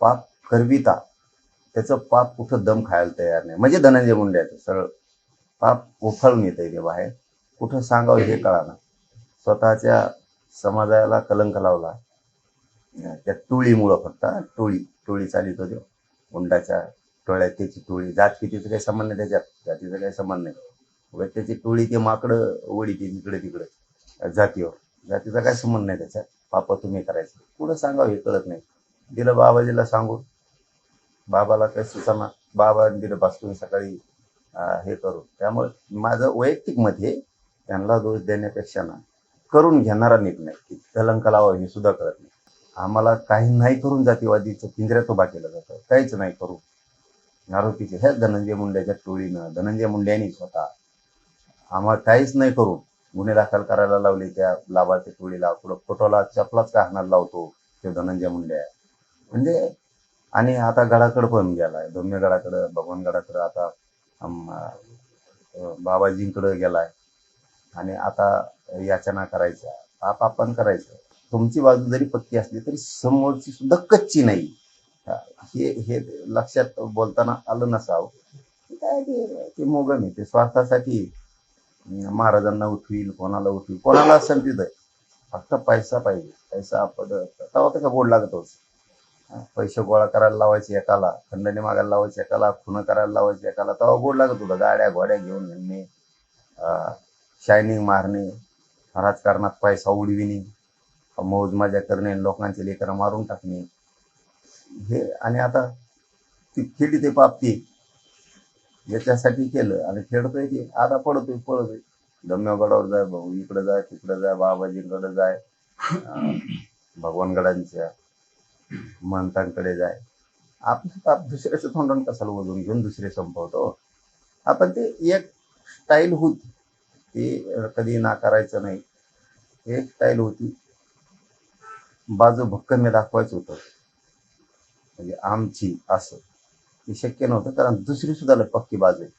पाप करविता. त्याचं पाप कुठं दम खायला तयार नाही. म्हणजे धनंजय मुंड्याचं सरळ. पाप उफळून येतं ते बाहेर. कुठं सांगावं हे कळाना स्वतःच्या समाजाला कलंक लावला. त्या टोळीमुळं फक्त टोळी टोळी चालित होते. मुंडाच्या टोळ्यात त्याची टोळी. जात कितीचं काही समान नाही त्याच्यात. जातीचं काही समान नाही. त्याची टोळी ते माकडं वडी ते इकडे तिकडे जातीवर. जातीचा काय संबंध नाही त्याच्यात. पाप तुम्ही करायचं. पुढं सांगावं हे कळत नाही. दिलं बाबाजीला सांगून. बाबाला काही सुचना बाबा दिलं बसून सकाळी हे करू त्यामुळे माझं वैयक्तिकमध्ये त्यांना दोष देण्यापेक्षा ना करून घेणारा निर्णय की कलंक लावा हे सुद्धा कळत नाही. आम्हाला काही नाही करून जातीवादीचं पिंजऱ्यात उभा केलं जातं. काहीच नाही करू आरोपीचे ह्याच धनंजय मुंड्याच्या टोळीनं धनंजय मुंड्यानी स्वतः. आम्हाला काहीच नाही करून. गुन्हे दाखल करायला लावले त्या लाभाच्या टोळीला. पुढं फोटोला चपलाच का हाणायला लावतो ते धनंजय मुंडे? म्हणजे आणि आता गडाकडं पण गेलाय. धम्य गडाकडं भगवान गडाकडं आता अम, बाबाजींकडं गेलाय. आणि आता याचना करायच्या पाप आपण करायचं. तुमची बाजू जरी पक्की असली तरी समोरची सुद्धा कच्ची नाही. हा, हे हे लक्षात बोलताना आलं नसावं. ते काय ते ते मोगम आहे ते स्वार्थासाठी अं, महाराजांना उठवील कोणाला उठवील कोणाला असेल तिथं. फक्त पैसा पाहिजे. पैसा पद तेव्हा तर का गोड लागत होत पैसे गोळा करायला लावायचे एकाला खंडणी मागायला लावायचे एकाला खुनं करायला लावायचे एकाला. तेव्हा गोड लागत होतं. गाड्या घोड्या घेऊन नेणे शायनिंग मारणे राजकारणात पैसा उडविणे मौज मजा करणे लोकांचे लेकरं मारून टाकणे. हे आणि आता ती खेडी ते पापती याच्यासाठी केलं आणि खेळतोय की आता पडतोय पळतोय गडावर जाय भाऊ इकडं जाय तिकडं जाय बाबाजींकडे जाय. भगवानगडांच्या महंतांकडे जाय. आपण पाप दुसऱ्याचं तोंडून कशाला वजून घेऊन दुसरे संपवतो? आपण ते एक स्टाईल होती. ते कधी नाकारायचं नाही. एक स्टाईल होती. बाजू भक्कम दाखवायचं होतं. म्हणजे आमची असं. ते शक्य नव्हतं कारण दुसरी सुद्धा पक्की बाजू आहे.